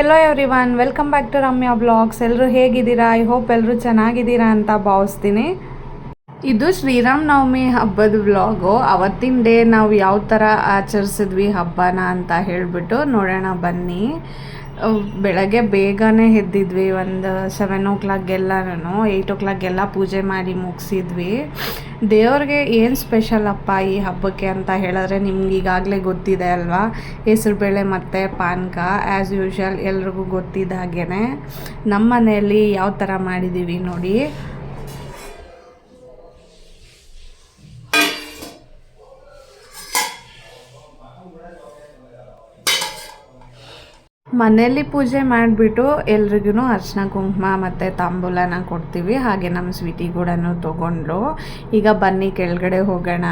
Hello everyone welcome back to Ramya vlogs ಎಲ್ಲರೂ ಹೇಗಿದ್ದೀರಾ? I hope ಎಲ್ಲರೂ ಚೆನ್ನಾಗಿದ್ದೀರಾ ಅಂತ ಭಾವಿಸ್ತೀನಿ. ಇದು ಶ್ರೀರಾಮ್ ನವಮಿ ಹಬ್ಬದ ವ್ಲಾಗು. ಅವತ್ತಿನ ಡೇ ನಾವು ಯಾವ ಥರ ಆಚರಿಸಿದ್ವಿ ಹಬ್ಬನ ಅಂತ ಹೇಳಿಬಿಟ್ಟು ನೋಡೋಣ ಬನ್ನಿ. ಬೆಳಗ್ಗೆ ಬೇಗನೆ ಎದ್ದಿದ್ವಿ. ಒಂದು ಸೆವೆನ್ ಓ ಕ್ಲಾಕ್ಗೆಲ್ಲನೂ ಏಯ್ಟ್ ಓ ಕ್ಲಾಕ್ಗೆಲ್ಲ ಪೂಜೆ ಮಾಡಿ ಮುಗಿಸಿದ್ವಿ. ದೇವ್ರಿಗೆ ಏನು ಸ್ಪೆಷಲ್ ಅಪ್ಪ ಈ ಹಬ್ಬಕ್ಕೆ ಅಂತ ಹೇಳಿದ್ರೆ ನಿಮ್ಗೆ ಈಗಾಗಲೇ ಗೊತ್ತಿದೆ ಅಲ್ವಾ? ಹೆಸರುಬೇಳೆ ಮತ್ತು ಪಾನಕ ಆ್ಯಸ್ ಯೂಶ್ವಲ್ ಎಲ್ರಿಗೂ ಗೊತ್ತಿದ್ದ ಹಾಗೇ ನಮ್ಮ ಮನೆಯಲ್ಲಿ ಯಾವ ಥರ ಮಾಡಿದ್ದೀವಿ ನೋಡಿ. ಮನೆಯಲ್ಲಿ ಪೂಜೆ ಮಾಡಿಬಿಟ್ಟು ಎಲ್ರಿಗೂ ಅರ್ಶಿನ ಕುಂಕುಮ ಮತ್ತು ತಾಂಬೂಲನ ಕೊಡ್ತೀವಿ. ಹಾಗೆ ನಮ್ಮ ಸ್ವೀಟಿ ಕೂಡ ತೊಗೊಂಡ್ರು. ಈಗ ಬನ್ನಿ ಕೆಳಗಡೆ ಹೋಗೋಣ.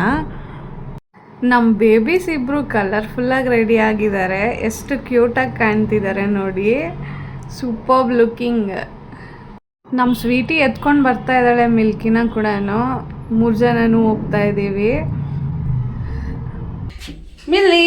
ನಮ್ಮ ಬೇಬೀಸ್ ಇಬ್ಬರು ಕಲರ್ಫುಲ್ಲಾಗಿ ರೆಡಿ ಆಗಿದ್ದಾರೆ. ಎಷ್ಟು ಕ್ಯೂಟಾಗಿ ಕಾಣ್ತಿದ್ದಾರೆ ನೋಡಿ. ಸೂಪರ್ ಲುಕ್ಕಿಂಗ್ ನಮ್ಮ ಸ್ವೀಟಿ ಎತ್ಕೊಂಡು ಬರ್ತಾ ಇದ್ದಾಳೆ ಮಿಲ್ಕಿನ ಕೂಡ ಮೂರು ಜನನೂ ಹೋಗ್ತಾ ಇದ್ದೀವಿ. ಮಿಲ್ಲಿ!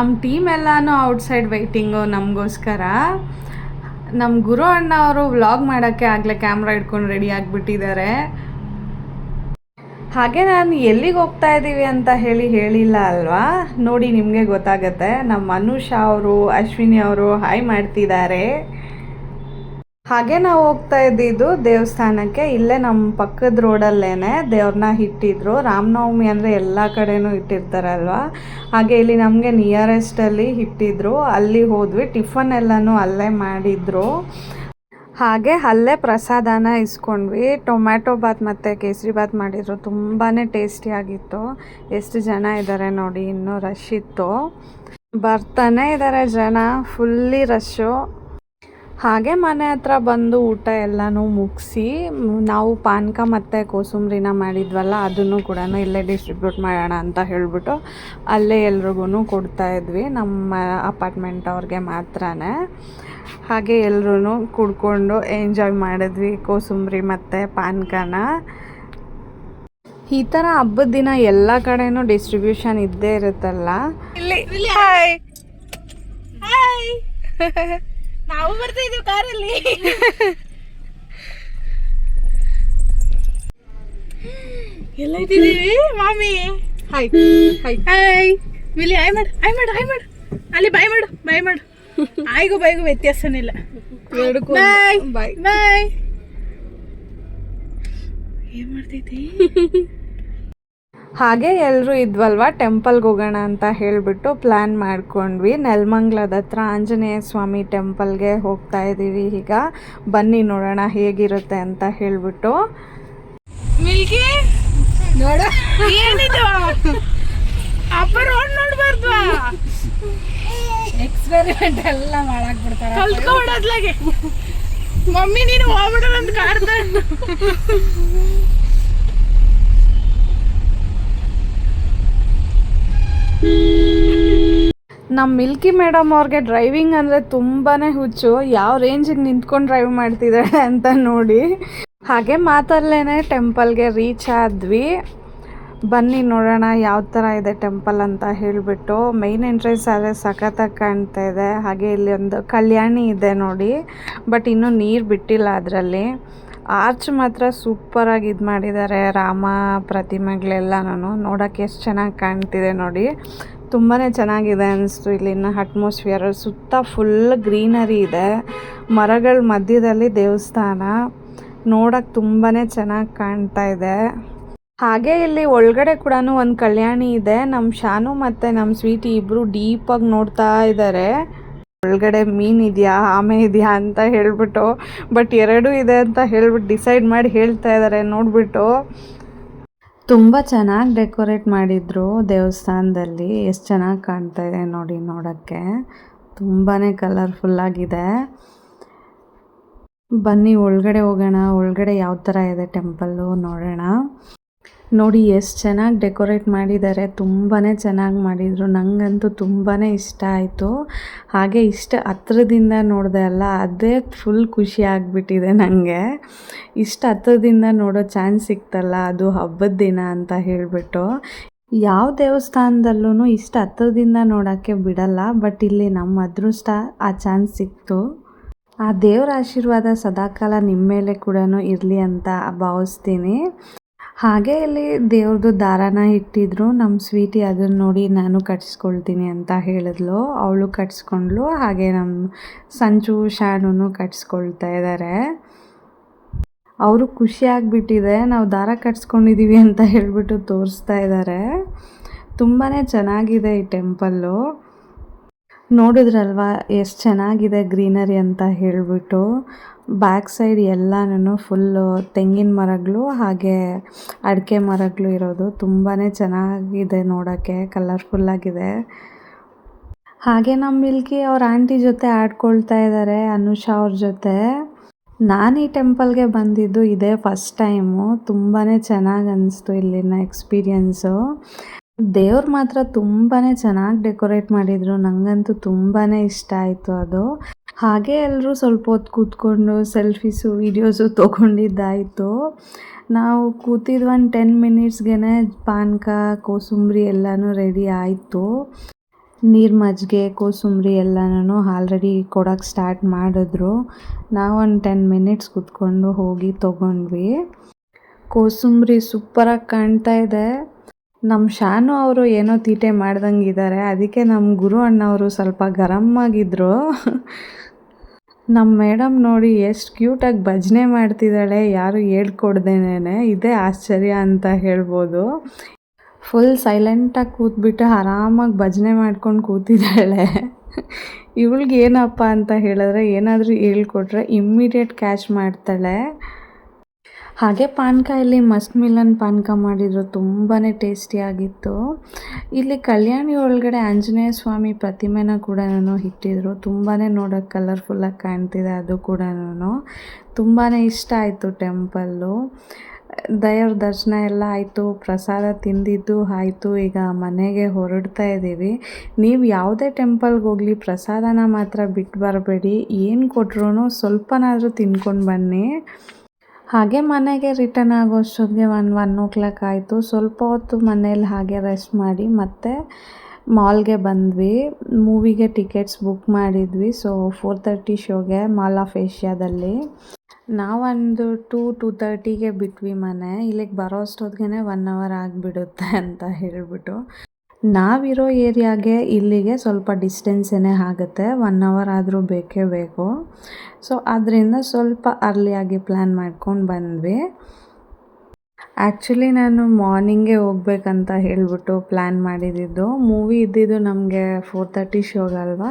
ನಮ್ಮ ಟೀಮ್ ಎಲ್ಲಾನು ಔಟ್ಸೈಡ್ ವೈಟಿಂಗು ನಮಗೋಸ್ಕರ. ನಮ್ಮ ಗುರು ಅಣ್ಣ ಅವರು ವ್ಲಾಗ್ ಮಾಡೋಕ್ಕೆ ಆಗಲೇ ಕ್ಯಾಮ್ರಾ ಇಟ್ಕೊಂಡು ರೆಡಿ ಆಗಿಬಿಟ್ಟಿದ್ದಾರೆ. ಹಾಗೆ ನಾನು ಎಲ್ಲಿಗೆ ಹೋಗ್ತಾ ಇದ್ದೀವಿ ಅಂತ ಹೇಳಿ ಹೇಳಿಲ್ಲ ಅಲ್ವಾ? ನೋಡಿ ನಿಮಗೆ ಗೊತ್ತಾಗತ್ತೆ. ನಮ್ಮ ಅನುಷಾ ಅವರು, ಅಶ್ವಿನಿ ಅವರು ಹಾಯ್ ಮಾಡ್ತಿದ್ದಾರೆ. ಹಾಗೆ ನಾವು ಹೋಗ್ತಾ ಇದ್ದಿದ್ದು ದೇವಸ್ಥಾನಕ್ಕೆ. ಇಲ್ಲೇ ನಮ್ಮ ಪಕ್ಕದ ರೋಡಲ್ಲೇ ದೇವ್ರನ್ನ ಇಟ್ಟಿದ್ರು. ರಾಮನವಮಿ ಅಂದರೆ ಎಲ್ಲ ಕಡೆನೂ ಇಟ್ಟಿರ್ತಾರಲ್ವಾ? ಹಾಗೆ ಇಲ್ಲಿ ನಮಗೆ ನಿಯರೆಸ್ಟಲ್ಲಿ ಇಟ್ಟಿದ್ರು. ಅಲ್ಲಿ ಹೋದ್ವಿ, ಟಿಫನ್ ಎಲ್ಲನೂ ಅಲ್ಲೇ ಮಾಡಿದ್ರು. ಹಾಗೆ ಅಲ್ಲೇ ಪ್ರಸಾದನ ಇಸ್ಕೊಂಡ್ವಿ. ಟೊಮ್ಯಾಟೊ ಬಾತ್ ಮತ್ತು ಕೇಸರಿ ಬಾತ್ ಮಾಡಿದ್ರು. ತುಂಬಾ ಟೇಸ್ಟಿಯಾಗಿತ್ತು ಎಷ್ಟು ಜನ ಇದ್ದಾರೆ ನೋಡಿ, ಇನ್ನೂ ರಶ್ ಇತ್ತು. ಬರ್ತಾನೆ ಇದ್ದಾರೆ ಜನ, ಫುಲ್ಲಿ ರಶ್ಶು. ಹಾಗೆ ಮನೆ ಹತ್ರ ಬಂದು ಊಟ ಎಲ್ಲನೂ ಮುಗಿಸಿ, ನಾವು ಪಾನಕ ಮತ್ತು ಕೋಸಂಬರಿನ ಮಾಡಿದ್ವಲ್ಲ, ಅದನ್ನು ಕೂಡ ಇಲ್ಲೇ ಡಿಸ್ಟ್ರಿಬ್ಯೂಟ್ ಮಾಡೋಣ ಅಂತ ಹೇಳಿಬಿಟ್ಟು ಅಲ್ಲೇ ಎಲ್ರಿಗೂ ಕೊಡ್ತಾ ಇದ್ವಿ, ನಮ್ಮ ಅಪಾರ್ಟ್ಮೆಂಟ್ ಅವ್ರಿಗೆ ಮಾತ್ರನೇ. ಹಾಗೆ ಎಲ್ಲರೂ ಕುಡ್ಕೊಂಡು ಎಂಜಾಯ್ ಮಾಡಿದ್ವಿ ಕೋಸಂಬರಿ ಮತ್ತು ಪಾನಕನ. ಈ ಥರ ಹಬ್ಬದ ದಿನ ಎಲ್ಲ ಕಡೆನೂ ಡಿಸ್ಟ್ರಿಬ್ಯೂಷನ್ ಇದ್ದೇ ಇರುತ್ತಲ್ಲ. ಹಾಯ್ ಹಾಯ್ ನಾವು ಬರ್ತಾ ಇದೀವಿ ಕಾರಲ್ಲಿ. ಎಲ್ಲ ಇದ್ದೀವಿ? ಮಾಮಿ. ಹಾಯ್ ಹಾಯ್ ಹಾಯ್ ವಿಲಿ ಹಾಯ್ ಮಾಡು ಹಾಯ್ ಮಾಡು ಹಾಯ್ ಮಾಡು. ಅಲ್ಲಿ ಬಾಯ್ ಮಾಡು ಬಾಯ್ ಮಾಡು. ಆಯ್ಗೂ ಬಾಯ್ಗೂ ವ್ಯತ್ಯಾಸನಿಲ್ಲ. ಎರಡಕ್ಕೂ ಬಾಯ್ ಬಾಯ್ ಬಾಯ್ ಏನ್ ಮಾಡ್ತೈತಿ ಹಾಗೆ ಎಲ್ಲರೂ ಇದ್ವಲ್ವ? ಟೆಂಪಲ್ಗೆ ಹೋಗೋಣ ಅಂತ ಹೇಳಿಬಿಟ್ಟು ಪ್ಲ್ಯಾನ್ ಮಾಡ್ಕೊಂಡ್ವಿ. ನೆಲ್ಮಂಗ್ಲದ ಹತ್ರ ಆಂಜನೇಯ ಸ್ವಾಮಿ ಟೆಂಪಲ್ಗೆ ಹೋಗ್ತಾ ಇದ್ದೀವಿ ಈಗ. ಬನ್ನಿ ನೋಡೋಣ ಹೇಗಿರುತ್ತೆ ಅಂತ ಹೇಳಿಬಿಟ್ಟು. ಎಕ್ಸ್ಪೆರಿಮೆಂಟ್ ಎಲ್ಲ ಮಾಡಕ್ ಬಿಡ್ತಾರ ಕಲ್ತ್ಕೊಬಿಡೋದ್ಲಾಗೆ ಮಮ್ಮಿ ನೀನು ಹೋಗ್ಬಿಡೋದಂತ ಕಾಡ್ದ ನಮ್ಮ ಮಿಲ್ಕಿ ಮೇಡಮ್ ಅವ್ರಿಗೆ ಡ್ರೈವಿಂಗ್ ಅಂದರೆ ತುಂಬಾ ಹುಚ್ಚು. ಯಾವ ರೇಂಜಿಗೆ ನಿಂತ್ಕೊಂಡು ಡ್ರೈವ್ ಮಾಡ್ತಿದ್ದಾಳೆ ಅಂತ ನೋಡಿ. ಹಾಗೆ ಮಾತಲ್ಲೇ ಟೆಂಪಲ್ಗೆ ರೀಚ್ ಆದ್ವಿ. ಬನ್ನಿ ನೋಡೋಣ ಯಾವ ಥರ ಇದೆ ಟೆಂಪಲ್ ಅಂತ ಹೇಳಿಬಿಟ್ಟು. ಮೈನ್ ಎಂಟ್ರೆನ್ಸ್ ಆದರೆ ಸಖತ್ತಾಗಿ ಕಾಣ್ತಾ ಇದೆ. ಹಾಗೆ ಇಲ್ಲಿ ಒಂದು ಕಲ್ಯಾಣಿ ಇದೆ ನೋಡಿ. ಬಟ್ ಇನ್ನೂ ನೀರು ಬಿಟ್ಟಿಲ್ಲ ಅದರಲ್ಲಿ. ಆರ್ಚ್ ಮಾತ್ರ ಸೂಪರಾಗಿ ಇದು ಮಾಡಿದ್ದಾರೆ. ರಾಮ ಪ್ರತಿಮೆಗಳೆಲ್ಲ ನಾನು ನೋಡೋಕ್ಕೆ ಎಷ್ಟು ಚೆನ್ನಾಗಿ ಕಾಣ್ತಿದೆ ನೋಡಿ. ತುಂಬಾ ಚೆನ್ನಾಗಿದೆ ಅನಿಸ್ತು. ಇಲ್ಲಿನ ಅಟ್ಮಾಸ್ಫಿಯರ್ ಸುತ್ತ ಫುಲ್ ಗ್ರೀನರಿ ಇದೆ. ಮರಗಳ ಮಧ್ಯದಲ್ಲಿ ದೇವಸ್ಥಾನ. ನೋಡೋಕ್ಕೆ ತುಂಬಾ ಚೆನ್ನಾಗಿ ಕಾಣ್ತಾ ಇದೆ. ಹಾಗೆ ಇಲ್ಲಿ ಒಳಗಡೆ ಕೂಡ ಒಂದು ಕಲ್ಯಾಣಿ ಇದೆ. ನಮ್ಮ ಶಾನು ಮತ್ತು ನಮ್ಮ ಸ್ವೀಟಿ ಇಬ್ಬರು ಡೀಪಾಗಿ ನೋಡ್ತಾ ಇದ್ದಾರೆ ಒಳಗಡೆ ಮೀನು ಇದೆಯಾ, ಆಮೆ ಇದೆಯಾ ಅಂತ ಹೇಳ್ಬಿಟ್ಟು, ಬಟ್ ಎರಡೂ ಇದೆ ಅಂತ ಹೇಳ್ಬಿಟ್ಟು ಡಿಸೈಡ್ ಮಾಡಿ ಹೇಳ್ತಾ ಇದ್ದಾರೆ ನೋಡಿಬಿಟ್ಟು. ತುಂಬ ಚೆನ್ನಾಗಿ ಡೆಕೋರೇಟ್ ಮಾಡಿದ್ರು ದೇವಸ್ಥಾನದಲ್ಲಿ. ಎಷ್ಟು ಚೆನ್ನಾಗಿ ಕಾಣ್ತಾ ಇದೆ ನೋಡಿ ನೋಡೋಕ್ಕೆ. ತುಂಬಾ ಕಲರ್ಫುಲ್ಲಾಗಿದೆ ಬನ್ನಿ, ಒಳಗಡೆ ಹೋಗೋಣ. ಒಳಗಡೆ ಯಾವ ಥರ ಇದೆ ಟೆಂಪಲ್ಲು ನೋಡೋಣ. ನೋಡಿ, ಎಷ್ಟು ಚೆನ್ನಾಗಿ ಡೆಕೋರೇಟ್ ಮಾಡಿದ್ದಾರೆ. ತುಂಬಾ ಚೆನ್ನಾಗಿ ಮಾಡಿದರು. ನನಗಂತೂ ತುಂಬಾ ಇಷ್ಟ ಆಯಿತು. ಹಾಗೆ ಇಷ್ಟ ಹತ್ರದಿಂದ ನೋಡಿದೆ ಅಲ್ಲ, ಅದೇ ಫುಲ್ ಖುಷಿ ಆಗಿಬಿಟ್ಟಿದೆ ನನಗೆ ಇಷ್ಟು ಹತ್ರದಿಂದ ನೋಡೋ ಚಾನ್ಸ್ ಸಿಕ್ತಲ್ಲ, ಅದು ಹಬ್ಬದ ದಿನ ಅಂತ ಹೇಳಿಬಿಟ್ಟು. ಯಾವ ದೇವಸ್ಥಾನದಲ್ಲೂ ಇಷ್ಟು ಹತ್ರದಿಂದ ನೋಡೋಕ್ಕೆ ಬಿಡಲ್ಲ, ಬಟ್ ಇಲ್ಲಿ ನಮ್ಮ ಅದೃಷ್ಟ ಆ ಚಾನ್ಸ್ ಸಿಕ್ತು. ಆ ದೇವರ ಆಶೀರ್ವಾದ ಸದಾಕಾಲ ನಿಮ್ಮ ಮೇಲೆ ಕೂಡ ಇರಲಿ ಅಂತ ಭಾವಿಸ್ತೀನಿ. ಹಾಗೆ ಇಲ್ಲಿ ದೇವ್ರದ್ದು ದಾರಾನ ಇಟ್ಟಿದ್ರು. ನಮ್ಮ ಸ್ವೀಟಿ ಅದನ್ನು ನೋಡಿ ನಾನು ಕಟ್ಸ್ಕೊಳ್ತೀನಿ ಅಂತ ಹೇಳಿದ್ಲು. ಅವಳು ಕಟ್ಸ್ಕೊಂಡ್ಲು ಹಾಗೆ ನಮ್ಮ ಸಂಜು ಶಾನೂ ಕಟ್ಸ್ಕೊಳ್ತಾ ಇದ್ದಾರೆ ಅವರು ಖುಷಿಯಾಗಿಬಿಟ್ಟಿದೆ ನಾವು ದಾರ ಕಟ್ಸ್ಕೊಂಡಿದ್ದೀವಿ ಅಂತ ಹೇಳಿಬಿಟ್ಟು ತೋರಿಸ್ತಾ ಇದ್ದಾರೆ ತುಂಬಾ ಚೆನ್ನಾಗಿದೆ ಈ ಟೆಂಪಲ್ಲು. ನೋಡಿದ್ರಲ್ವಾ, ಎಷ್ಟು ಚೆನ್ನಾಗಿದೆ ಗ್ರೀನರಿ ಅಂತ ಹೇಳಿಬಿಟ್ಟು. ಬ್ಯಾಕ್ ಸೈಡ್ ಎಲ್ಲಾನು ಫುಲ್ಲು ತೆಂಗಿನ ಮರಗಳು ಹಾಗೆ ಅಡಿಕೆ ಮರಗಳು ಇರೋದು. ತುಂಬಾ ಚೆನ್ನಾಗಿದೆ ನೋಡೋಕ್ಕೆ ಕಲರ್ಫುಲ್ಲಾಗಿದೆ ಹಾಗೆ ನಮ್ಮ ಮಿಲ್ಕಿ ಅವ್ರ ಆಂಟಿ ಜೊತೆ ಆಡ್ಕೊಳ್ತಾ ಇದ್ದಾರೆ ಅನುಷಾ ಅವ್ರ ಜೊತೆ. ನಾನು ಈ ಟೆಂಪಲ್ಗೆ ಬಂದಿದ್ದು ಇದೇ ಫಸ್ಟ್ ಟೈಮು ತುಂಬಾ ಚೆನ್ನಾಗಿ ಅನ್ನಿಸ್ತು ಇಲ್ಲಿನ ಎಕ್ಸ್ಪೀರಿಯನ್ಸು ದೇವ್ರು ಮಾತ್ರ ತುಂಬಾ ಚೆನ್ನಾಗಿ ಡೆಕೋರೇಟ್ ಮಾಡಿದರು. ನನಗಂತೂ ತುಂಬಾ ಇಷ್ಟ ಆಯಿತು ಅದು. ಹಾಗೆ ಎಲ್ಲರೂ ಸ್ವಲ್ಪ ಹೊತ್ತು ಕೂತ್ಕೊಂಡು ಸೆಲ್ಫೀಸು, ವೀಡಿಯೋಸು ತೊಗೊಂಡಿದ್ದಾಯಿತು. ನಾವು ಕೂತಿದ್ದು ಒಂದು ಟೆನ್ ಮಿನಿಟ್ಸ್ಗೆ ಪಾನಕ, ಕೋಸುಂಬ್ರಿ ಎಲ್ಲನೂ ರೆಡಿ ಆಯಿತು. ನೀರು ಮಜ್ಜಿಗೆ, ಕೋಸುಂಬ್ರಿ ಎಲ್ಲನೂ ಆಲ್ರೆಡಿ ಕೊಡೋಕ್ಕೆ ಸ್ಟಾರ್ಟ್ ಮಾಡಿದ್ರು. ನಾವು ಒಂದು ಟೆನ್ ಮಿನಿಟ್ಸ್ ಕೂತ್ಕೊಂಡು ಹೋಗಿ ತೊಗೊಂಡ್ವಿ. ಕೋಸಂಬರಿ ಸೂಪರಾಗಿ ಕಾಣ್ತಾ ಇದೆ. ನಮ್ಮ ಶಾನು ಅವರು ಏನೋ ತೀಟೆ ಮಾಡ್ದಂಗೆ ಇದ್ದಾರೆ ಅದಕ್ಕೆ ನಮ್ಮ ಗುರು ಅಣ್ಣವರು ಸ್ವಲ್ಪ ಗರಮ್ ಆಗಿದ್ದರು ನಮ್ಮ ಮೇಡಮ್ ನೋಡಿ ಎಷ್ಟು ಕ್ಯೂಟಾಗಿ ಭಜನೆ ಮಾಡ್ತಿದ್ದಾಳೆ. ಯಾರು ಹೇಳ್ಕೊಡ್ದೇನೆ ಇದೇ ಆಶ್ಚರ್ಯ ಅಂತ ಹೇಳ್ಬೋದು. ಫುಲ್ ಸೈಲೆಂಟಾಗಿ ಕೂತ್ಬಿಟ್ಟು ಆರಾಮಾಗಿ ಭಜನೆ ಮಾಡ್ಕೊಂಡು ಕೂತಿದ್ದಾಳೆ. ಇವಳಿಗೆ ಏನಪ್ಪ ಅಂತ ಹೇಳಿದ್ರೆ ಏನಾದರೂ ಹೇಳ್ಕೊಟ್ರೆ ಇಮ್ಮಿಡಿಯೇಟ್ ಕ್ಯಾಚ್ ಮಾಡ್ತಾಳೆ. ಹಾಗೆ ಪಾನಕ ಇಲ್ಲಿ ಮಸ್ಕ್ ಮಿಲನ್ ಪಾನಕ ಮಾಡಿದ್ರು ತುಂಬಾ ಟೇಸ್ಟಿಯಾಗಿತ್ತು ಇಲ್ಲಿ ಕಲ್ಯಾಣಿ ಒಳಗಡೆ ಆಂಜನೇಯ ಸ್ವಾಮಿ ಪ್ರತಿಮೆನ ಕೂಡ ಇಟ್ಟಿದ್ರು. ತುಂಬಾ ನೋಡೋಕೆ ಕಲರ್ಫುಲ್ಲಾಗಿ ಕಾಣ್ತಿದೆ ಅದು ಕೂಡ ತುಂಬಾ ಇಷ್ಟ ಆಯಿತು ಟೆಂಪಲ್ಲು. ದೇವ್ರ ದರ್ಶನ ಎಲ್ಲ ಆಯಿತು, ಪ್ರಸಾದ ತಿಂದಿದ್ದು ಆಯಿತು, ಈಗ ಮನೆಗೆ ಹೊರಡ್ತಾ ಇದ್ದೀವಿ. ನೀವು ಯಾವುದೇ ಟೆಂಪಲ್ಗೆ ಹೋಗಲಿ, ಪ್ರಸಾದನ ಮಾತ್ರ ಬಿಟ್ಟು ಬರಬೇಡಿ. ಏನು ಕೊಟ್ರು ಸ್ವಲ್ಪನಾದರೂ ತಿನ್ಕೊಂಡು ಬನ್ನಿ. ಹಾಗೆ ಮನೆಗೆ ರಿಟರ್ನ್ ಆಗೋಷ್ಟೊತ್ತಿಗೆ ಒಂದು ಒನ್ ಓ ಕ್ಲಾಕ್ ಆಯಿತು. ಸ್ವಲ್ಪ ಹೊತ್ತು ಮನೇಲಿ ಹಾಗೆ ರೆಸ್ಟ್ ಮಾಡಿ ಮತ್ತೆ ಮಾಲ್ಗೆ ಬಂದ್ವಿ. ಮೂವಿಗೆ ಟಿಕೆಟ್ಸ್ ಬುಕ್ ಮಾಡಿದ್ವಿ. ಸೊ ಫೋರ್ ತರ್ಟಿ ಶೋಗೆ ಮಾಲ್ ಆಫ್ ಏಷ್ಯಾದಲ್ಲಿ ನಾವೊಂದು ಟೂ ಟೂ ತರ್ಟಿಗೆ ಬಿಟ್ವಿ ಮನೆ. ಇಲ್ಲಿಗೆ ಬರೋ ಅಷ್ಟೊತ್ತಿಗೆ ಒನ್ ಅವರ್ ಆಗಿಬಿಡುತ್ತೆ ಅಂತ ಹೇಳಿಬಿಟ್ಟು. ನಾವಿರೋ ಏರಿಯಾಗೆ ಇಲ್ಲಿಗೆ ಸ್ವಲ್ಪ ಡಿಸ್ಟೆನ್ಸೇ ಆಗುತ್ತೆ. ಒನ್ ಅವರ್ ಆದರೂ ಬೇಕೇ ಬೇಕು. ಸೊ ಅದರಿಂದ ಸ್ವಲ್ಪ ಅರ್ಲಿಯಾಗಿ ಪ್ಲ್ಯಾನ್ ಮಾಡ್ಕೊಂಡು ಬಂದ್ವಿ. ಆ್ಯಕ್ಚುಲಿ ನಾನು ಮಾರ್ನಿಂಗೇ ಹೋಗ್ಬೇಕಂತ ಹೇಳಿಬಿಟ್ಟು ಪ್ಲ್ಯಾನ್ ಮಾಡಿದ್ದಿದ್ದು ಮೂವಿ ಇದ್ದಿದ್ದು ನಮಗೆ ಫೋರ್ ತರ್ಟಿ ಶೋಗಲ್ವಾ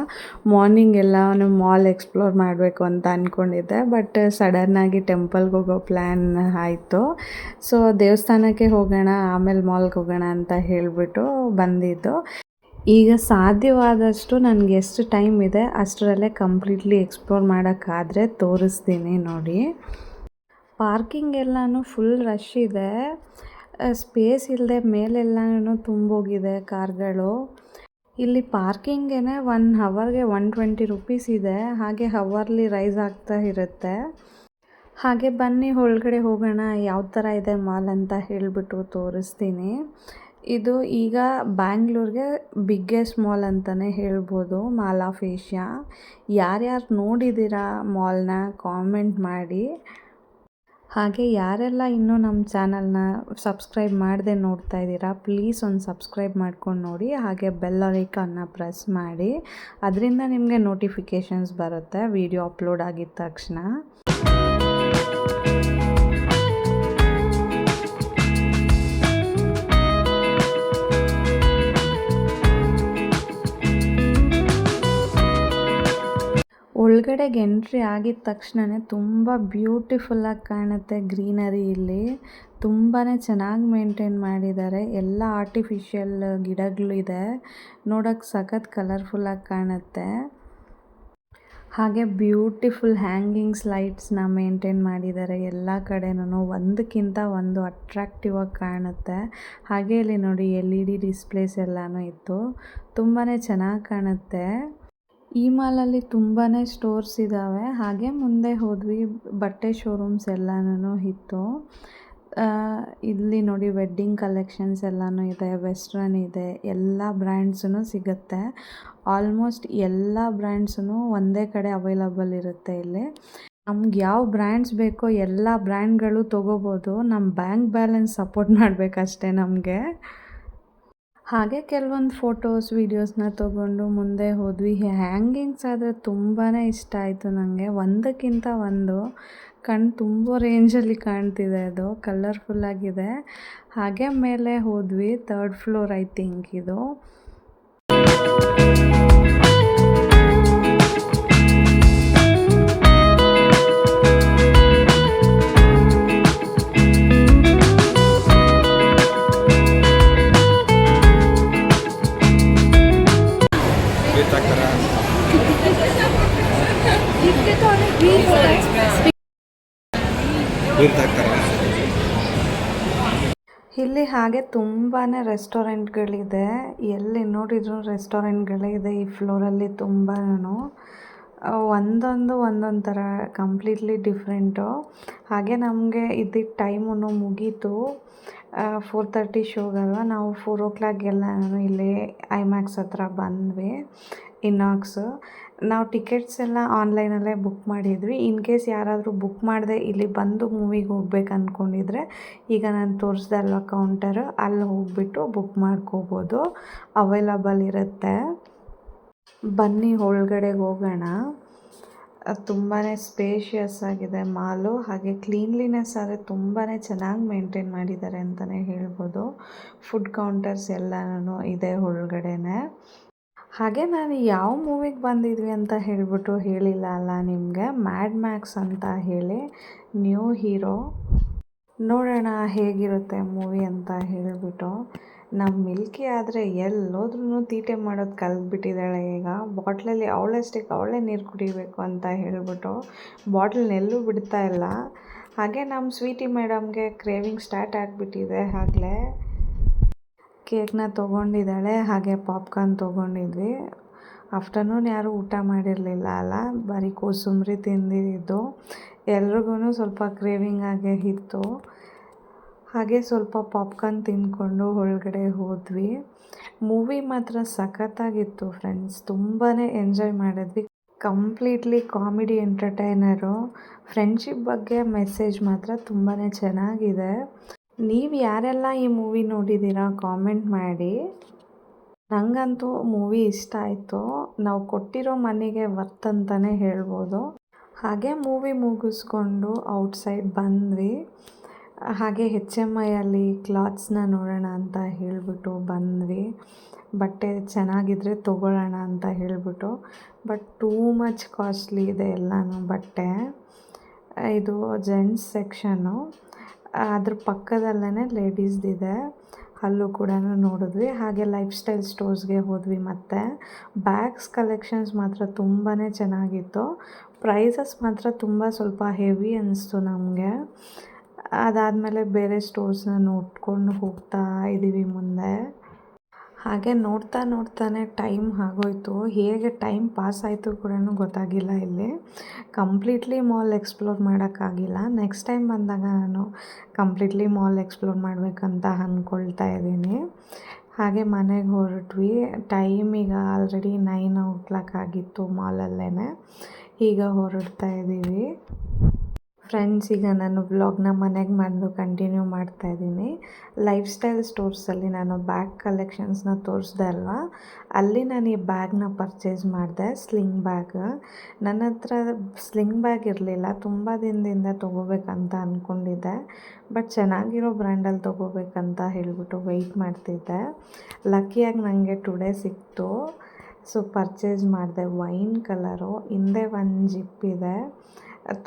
ಮಾರ್ನಿಂಗ್ ಎಲ್ಲನೂ ಮಾಲ್ ಎಕ್ಸ್ಪ್ಲೋರ್ ಮಾಡಬೇಕು ಅಂತ ಅಂದ್ಕೊಂಡಿದ್ದೆ ಬಟ್ ಸಡನ್ನಾಗಿ ಟೆಂಪಲ್ಗೆ ಹೋಗೋ ಪ್ಲ್ಯಾನ್ ಆಯಿತು. ಸೊ ದೇವಸ್ಥಾನಕ್ಕೆ ಹೋಗೋಣ, ಆಮೇಲೆ ಮಾಲ್ಗೆ ಹೋಗೋಣ ಅಂತ ಹೇಳಿಬಿಟ್ಟು ಬಂದಿದ್ದು. ಈಗ ಸಾಧ್ಯವಾದಷ್ಟು ನನಗೆ ಎಷ್ಟು ಟೈಮ್ ಇದೆ ಅಷ್ಟರಲ್ಲೇ ಕಂಪ್ಲೀಟ್ಲಿ ಎಕ್ಸ್ಪ್ಲೋರ್ ಮಾಡೋಕ್ಕಾದರೆ ತೋರಿಸ್ತೀನಿ ನೋಡಿ. ಪಾರ್ಕಿಂಗ್ ಎಲ್ಲನೂ ಫುಲ್ ರಶ್ ಇದೆ. ಸ್ಪೇಸ್ ಇಲ್ಲದೆ ಮೇಲೆಲ್ಲನೂ ತುಂಬೋಗಿದೆ ಕಾರ್ಗಳು. ಇಲ್ಲಿ ಪಾರ್ಕಿಂಗೇ ಒನ್ ಹವರ್ಗೆ ಒನ್ ಟ್ವೆಂಟಿ ರುಪೀಸ್ ಇದೆ. ಹಾಗೆ ಹವರ್ಲಿ ರೈಸ್ ಆಗ್ತಾ ಇರುತ್ತೆ. ಹಾಗೆ ಬನ್ನಿ ಒಳಗಡೆ ಹೋಗೋಣ, ಯಾವ ಥರ ಇದೆ ಮಾಲ್ ಅಂತ ಹೇಳಿಬಿಟ್ಟು ತೋರಿಸ್ತೀನಿ. ಇದು ಈಗ ಬ್ಯಾಂಗ್ಳೂರ್ಗೆ ಬಿಗ್ಗೆಸ್ಟ್ ಮಾಲ್ ಅಂತಲೇ ಹೇಳ್ಬೋದು, ಮಾಲ್ ಆಫ್ ಏಷ್ಯಾ. ಯಾರ್ಯಾರು ನೋಡಿದ್ದೀರಾ ಮಾಲ್ನ, ಕಾಮೆಂಟ್ ಮಾಡಿ. ಹಾಗೆ ಯಾರೆಲ್ಲ ಇನ್ನೂ ನಮ್ಮ ಚಾನಲ್ನ ಸಬ್ಸ್ಕ್ರೈಬ್ ಮಾಡದೆ ನೋಡ್ತಾ ಇದ್ದೀರಾ, ಪ್ಲೀಸ್ ಒಂದು ಸಬ್ಸ್ಕ್ರೈಬ್ ಮಾಡ್ಕೊಂಡು ನೋಡಿ. ಹಾಗೆ ಬೆಲ್ ಐಕಾನ್ನ ಪ್ರೆಸ್ ಮಾಡಿ. ಅದರಿಂದ ನಿಮಗೆ ನೋಟಿಫಿಕೇಷನ್ಸ್ ಬರುತ್ತೆ, ವಿಡಿಯೋ ಅಪ್ಲೋಡ್ ಆಗಿದ ತಕ್ಷಣ. ಒಳಗಡೆಗೆ ಎಂಟ್ರಿ ಆಗಿದ ತಕ್ಷಣವೇ ತುಂಬ ಬ್ಯೂಟಿಫುಲ್ಲಾಗಿ ಕಾಣುತ್ತೆ ಗ್ರೀನರಿ ಇಲ್ಲಿ. ತುಂಬಾ ಚೆನ್ನಾಗಿ ಮೇಂಟೈನ್ ಮಾಡಿದ್ದಾರೆ. ಎಲ್ಲ ಆರ್ಟಿಫಿಷಿಯಲ್ ಗಿಡಗಳು ಇದೆ. ನೋಡೋಕ್ಕೆ ಸಖತ್ ಕಲರ್ಫುಲ್ಲಾಗಿ ಕಾಣುತ್ತೆ. ಹಾಗೆ ಬ್ಯೂಟಿಫುಲ್ ಹ್ಯಾಂಗಿಂಗ್ಸ್ ಲೈಟ್ಸ್ನ ಮೇಂಟೈನ್ ಮಾಡಿದ್ದಾರೆ. ಎಲ್ಲ ಕಡೆನೂ ಒಂದಕ್ಕಿಂತ ಒಂದು ಅಟ್ರಾಕ್ಟಿವ್ ಆಗಿ ಕಾಣುತ್ತೆ. ಹಾಗೆ ಇಲ್ಲಿ ನೋಡಿ ಎಲ್ ಇ ಡಿ ಡಿಸ್ಪ್ಲೇಸ್ ಎಲ್ಲನೂ ಇತ್ತು. ತುಂಬಾ ಚೆನ್ನಾಗಿ ಕಾಣುತ್ತೆ. ಈ ಮಾಲಲ್ಲಿ ತುಂಬಾ ಸ್ಟೋರ್ಸ್ ಇದ್ದಾವೆ ಹಾಗೆ ಮುಂದೆ ಹೋದ್ವಿ ಬಟ್ಟೆ ಶೋರೂಮ್ಸ್ ಎಲ್ಲನೂ ಇತ್ತು. ಇಲ್ಲಿ ನೋಡಿ ವೆಡ್ಡಿಂಗ್ ಕಲೆಕ್ಷನ್ಸ್ ಎಲ್ಲನೂ ಇದೆ, ವೆಸ್ಟ್ರನ್ ಇದೆ, ಎಲ್ಲ ಬ್ರ್ಯಾಂಡ್ಸೂ ಸಿಗುತ್ತೆ. ಆಲ್ಮೋಸ್ಟ್ ಎಲ್ಲ ಬ್ರ್ಯಾಂಡ್ಸೂ ಒಂದೇ ಕಡೆ ಅವೈಲಬಲ್ ಇರುತ್ತೆ ಇಲ್ಲಿ. ನಮ್ಗೆ ಯಾವ ಬ್ರ್ಯಾಂಡ್ಸ್ ಬೇಕೋ ಎಲ್ಲ ಬ್ರ್ಯಾಂಡ್ಗಳು ತೊಗೋಬೋದು. ನಮ್ಮ ಬ್ಯಾಂಕ್ ಬ್ಯಾಲೆನ್ಸ್ ಸಪೋರ್ಟ್ ಮಾಡಬೇಕಷ್ಟೇ ನಮಗೆ. ಹಾಗೆ ಕೆಲವೊಂದು ಫೋಟೋಸ್ ವೀಡಿಯೋಸ್ನ ತೊಗೊಂಡು ಮುಂದೆ ಹೋದ್ವಿ. ಹ್ಯಾಂಗಿಂಗ್ಸ್ ಆದರೆ ತುಂಬಾ ಇಷ್ಟ ಆಯಿತು ನನಗೆ ಒಂದಕ್ಕಿಂತ ಒಂದು ಕಣ್ಣು ತುಂಬ ರೇಂಜಲ್ಲಿ ಕಾಣ್ತಿದೆ ಅದು. ಕಲರ್ಫುಲ್ಲಾಗಿದೆ ಹಾಗೆ ಮೇಲೆ ಹೋದ್ವಿ ತರ್ಡ್ ಫ್ಲೋರ್ ಐ ಥಿಂಕ್ ಇದು. ಹಾಗೆ ತುಂಬಾ ರೆಸ್ಟೋರೆಂಟ್ಗಳಿದೆ. ಎಲ್ಲಿ ನೋಡಿದ್ರು ರೆಸ್ಟೋರೆಂಟ್ಗಳೇ ಇದೆ ಈ ಫ್ಲೋರಲ್ಲಿ ತುಂಬಾನು. ಒಂದೊಂದು ಒಂದೊಂದು ಥರ, ಕಂಪ್ಲೀಟ್ಲಿ ಡಿಫ್ರೆಂಟು. ಹಾಗೆ ನಮಗೆ ಇದ್ದಿದ್ದ ಟೈಮೂ ಮುಗೀತು. ಫೋರ್ ತರ್ಟಿ ಶೋಗಲ್ವ ನಾವು ಫೋರ್ ಓ ಕ್ಲಾಕ್ಗೆಲ್ಲ ಇಲ್ಲಿ ಐಮ್ಯಾಕ್ಸ್ ಹತ್ರ ಬಂದ್ವಿ, ಇನಾಕ್ಸು. ನಾವು ಟಿಕೆಟ್ಸ್ ಎಲ್ಲ ಆನ್ಲೈನಲ್ಲೇ ಬುಕ್ ಮಾಡಿದ್ವಿ. ಇನ್ ಕೇಸ್ ಯಾರಾದರೂ ಬುಕ್ ಮಾಡದೆ ಇಲ್ಲಿ ಬಂದು ಮೂವಿಗೆ ಹೋಗ್ಬೇಕು ಅಂದ್ಕೊಂಡಿದ್ರೆ ಈಗ ನಾನು ತೋರಿಸ್ದೆ ಅಲ್ವ ಕೌಂಟರ್ ಅಲ್ಲಿ ಹೋಗ್ಬಿಟ್ಟು ಬುಕ್ ಮಾಡ್ಕೋಬೋದು. ಅವೈಲಬಲ್ ಇರುತ್ತೆ. ಬನ್ನಿ ಒಳಗಡೆಗೆ ಹೋಗೋಣ. ತುಂಬಾ ಸ್ಪೇಷಿಯಸ್ ಆಗಿದೆ ಮಾಲು. ಹಾಗೆ ಕ್ಲೀನ್ಲಿನೆಸ್ ಆದರೆ ತುಂಬಾ ಚೆನ್ನಾಗಿ ಮೇಂಟೈನ್ ಮಾಡಿದ್ದಾರೆ ಅಂತಲೇ ಹೇಳ್ಬೋದು. ಫುಡ್ ಕೌಂಟರ್ಸ್ ಎಲ್ಲನೂ ಇದೆ ಒಳಗಡೆನೆ. ಹಾಗೆ ನಾನು ಯಾವ ಮೂವಿಗೆ ಬಂದಿದ್ವಿ ಅಂತ ಹೇಳಿಬಿಟ್ಟು ಹೇಳಿಲ್ಲ ಅಲ್ಲ ನಿಮಗೆ? ಮ್ಯಾಡ್ ಮ್ಯಾಕ್ಸ್ ಅಂತ ಹೇಳಿ. ನ್ಯೂ ಹೀರೋ ನೋಡೋಣ ಹೇಗಿರುತ್ತೆ ಮೂವಿ ಅಂತ ಹೇಳಿಬಿಟ್ಟು. ನಮ್ಮ ಮಿಲ್ಕಿ ಆದರೆ ಎಲ್ಲೋದ್ರೂ ತೀಟೆ ಮಾಡೋದು ಕಲ್ತ್ಬಿಟ್ಟಿದ್ದಾಳೆ ಈಗ. ಬಾಟ್ಲಲ್ಲಿ ಅವಳಷ್ಟಕ್ಕೆ ಅವಳೇ ನೀರು ಕುಡಿಬೇಕು ಅಂತ ಹೇಳಿಬಿಟ್ಟು ಬಾಟ್ಲನ್ನೆಲ್ಲೂ ಬಿಡ್ತಾ ಇಲ್ಲ. ಹಾಗೆ ನಮ್ಮ ಸ್ವೀಟಿ ಮೇಡಮ್ಗೆ ಕ್ರೇವಿಂಗ್ ಸ್ಟಾರ್ಟ್ ಆಗಿಬಿಟ್ಟಿದೆ ಆಗಲೇ. ಕೇಕ್ನ ತೊಗೊಂಡಿದ್ದಾಳೆ, ಹಾಗೆ ಪಾಪ್ಕಾರ್ನ್ ತೊಗೊಂಡಿದ್ವಿ. ಆಫ್ಟರ್ನೂನ್ ಯಾರೂ ಊಟ ಮಾಡಿರಲಿಲ್ಲ ಅಲ್ಲ, ಬರೀ ಕೋಸಂಬರಿ ತಿಂದಿದ್ದು. ಎಲ್ರಿಗೂ ಸ್ವಲ್ಪ ಕ್ರೇವಿಂಗ್ ಆಗೇ ಇತ್ತು. ಹಾಗೆ ಸ್ವಲ್ಪ ಪಾಪ್ಕಾರ್ನ್ ತಿಂದ್ಕೊಂಡು ಒಳಗಡೆ ಹೋದ್ವಿ. ಮೂವಿ ಮಾತ್ರ ಸಖತ್ತಾಗಿತ್ತು ಫ್ರೆಂಡ್ಸ್ ತುಂಬಾ ಎಂಜಾಯ್ ಮಾಡಿದ್ವಿ. Completely comedy entertainer. ಫ್ರೆಂಡ್ಶಿಪ್ ಬಗ್ಗೆ ಮೆಸೇಜ್ ಮಾತ್ರ ತುಂಬಾ ಚೆನ್ನಾಗಿದೆ. ನೀವು ಯಾರೆಲ್ಲ ಈ ಮೂವಿ ನೋಡಿದ್ದೀರಾ ಕಾಮೆಂಟ್ ಮಾಡಿ. ನನಗಂತೂ ಮೂವಿ ಇಷ್ಟ ಆಯಿತು. ನಾವು ಕೊಟ್ಟಿರೋ ಮನೆಗೆ ವರ್ತ್ ಅಂತಲೇ ಹೇಳ್ಬೋದು. ಹಾಗೆ ಮೂವಿ ಮುಗಿಸ್ಕೊಂಡು ಔಟ್ಸೈಡ್ ಬಂದ್ವಿ. ಹಾಗೆ ಹೆಚ್ ಎಂ ಐಯಲ್ಲಿ ಕ್ಲಾತ್ಸ್ನ ನೋಡೋಣ ಅಂತ ಹೇಳಿಬಿಟ್ಟು ಬಂದ್ವಿ. ಬಟ್ಟೆ ಚೆನ್ನಾಗಿದ್ದರೆ ತೊಗೊಳ್ಳೋಣ ಅಂತ ಹೇಳಿಬಿಟ್ಟು. ಬಟ್ ಟೂ ಮಚ್ ಕಾಸ್ಟ್ಲಿ ಇದೆ ಎಲ್ಲನೂ ಬಟ್ಟೆ. ಇದು ಜೆಂಟ್ಸ್ ಸೆಕ್ಷನ್ನು ಅದ್ರ ಪಕ್ಕದಲ್ಲೇ ಲೇಡೀಸ್ದಿದೆ. ಅಲ್ಲೂ ಕೂಡ ನೋಡಿದ್ವಿ. ಹಾಗೆ ಲೈಫ್ ಸ್ಟೈಲ್ ಸ್ಟೋರ್ಸ್ಗೆ ಹೋದ್ವಿ ಮತ್ತು. ಬ್ಯಾಗ್ಸ್ ಕಲೆಕ್ಷನ್ಸ್ ಮಾತ್ರ ತುಂಬಾ ಚೆನ್ನಾಗಿತ್ತು. ಪ್ರೈಸಸ್ ಮಾತ್ರ ತುಂಬ ಸ್ವಲ್ಪ ಹೆವಿ ಅನ್ನಿಸ್ತು ನಮಗೆ. ಅದಾದಮೇಲೆ ಬೇರೆ ಸ್ಟೋರ್ಸ್ನ ನೋಡ್ಕೊಂಡು ಹೋಗ್ತಾ ಇದ್ದೀವಿ ಮುಂದೆ. ಹಾಗೆ ನೋಡ್ತಾ ನೋಡ್ತಾನೆ ಟೈಮ್ ಆಗೋಯ್ತು. ಹೇಗೆ ಟೈಮ್ ಪಾಸ್ ಆಯಿತು ಕೂಡ ಗೊತ್ತಾಗಿಲ್ಲ ಇಲ್ಲಿ. ಕಂಪ್ಲೀಟ್ಲಿ ಮಾಲ್ ಎಕ್ಸ್ಪ್ಲೋರ್ ಮಾಡೋಕ್ಕಾಗಿಲ್ಲ. ನೆಕ್ಸ್ಟ್ ಟೈಮ್ ಬಂದಾಗ ನಾನು ಕಂಪ್ಲೀಟ್ಲಿ ಮಾಲ್ ಎಕ್ಸ್ಪ್ಲೋರ್ ಮಾಡಬೇಕಂತ ಅಂದ್ಕೊಳ್ತಾ ಇದ್ದೀನಿ. ಹಾಗೆ ಮನೆಗೆ ಹೊರಟ್ವಿ. ಟೈಮ್ ಈಗ ಆಲ್ರೆಡಿ ನೈನ್ ಓ ಕ್ಲಾಕ್ ಆಗಿತ್ತು ಮಾಲಲ್ಲೇ ಈಗ ಹೊರಡ್ತಾ ಇದ್ದೀವಿ. ಫ್ರೆಂಡ್ಸ್ ಈಗ ನಾನು ವ್ಲಾಗ್ನ ಮನೆಗೆ ಬಂದು ಕಂಟಿನ್ಯೂ ಮಾಡ್ತಾ ಇದ್ದೀನಿ. ಲೈಫ್ ಸ್ಟೈಲ್ ಸ್ಟೋರ್ಸಲ್ಲಿ ನಾನು ಬ್ಯಾಗ್ ಕಲೆಕ್ಷನ್ಸ್ನ ತೋರಿಸ್ದೆ ಅಲ್ವಾ? ಅಲ್ಲಿ ನಾನು ಈ ಬ್ಯಾಗ್ನ ಪರ್ಚೇಸ್ ಮಾಡಿದೆ ಸ್ಲಿಂಗ್ ಬ್ಯಾಗ್ ನನ್ನ ಹತ್ರ ಸ್ಲಿಂಗ್ ಬ್ಯಾಗ್ ಇರಲಿಲ್ಲ, ತುಂಬ ದಿನದಿಂದ ತೊಗೋಬೇಕಂತ ಅಂದ್ಕೊಂಡಿದ್ದೆ ಬಟ್ ಚೆನ್ನಾಗಿರೋ ಬ್ರ್ಯಾಂಡಲ್ಲಿ ತೊಗೋಬೇಕಂತ ಹೇಳಿಬಿಟ್ಟು ವೆಯ್ಟ್ ಮಾಡ್ತಿದ್ದೆ. ಲಕ್ಕಿಯಾಗಿ ನನಗೆ ಟುಡೇ ಸಿಕ್ತು. ಸೊ ಪರ್ಚೇಸ್ ಮಾಡಿದೆ. ವೈನ್ ಕಲರು ಹಿಂದೆ ಒಂದು ಜಿಪ್ ಇದೆ.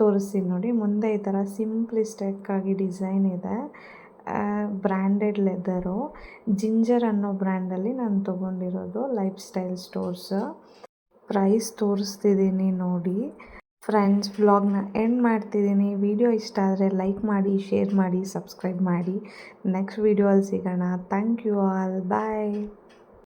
ತೋರಿಸ್ತೀನಿ ನೋಡಿ. ಮುಂದೆ ಈ ಥರ ಸಿಂಪ್ಲಿಸ್ಟಿಕ್ಕಾಗಿ ಡಿಸೈನ್ ಇದೆ. Branded leather. ಜಿಂಜರ್ ಅನ್ನೋ ಬ್ರ್ಯಾಂಡಲ್ಲಿ ನಾನು ತೊಗೊಂಡಿರೋದು ಲೈಫ್ ಸ್ಟೈಲ್ ಸ್ಟೋರ್ಸ್. ಪ್ರೈಸ್ ತೋರಿಸ್ತಿದ್ದೀನಿ ನೋಡಿ. ಫ್ರೆಂಡ್ಸ್ ವ್ಲಾಗ್ನ ಎಂಡ್ ಮಾಡ್ತಿದ್ದೀನಿ. ವಿಡಿಯೋ ಇಷ್ಟ ಆದರೆ ಲೈಕ್ ಮಾಡಿ, ಶೇರ್ ಮಾಡಿ, ಸಬ್ಸ್ಕ್ರೈಬ್ ಮಾಡಿ. ನೆಕ್ಸ್ಟ್ ವಿಡಿಯೋ ಅಲ್ಲಿ ಸಿಗೋಣ. Thank you all. ಬಾಯ್.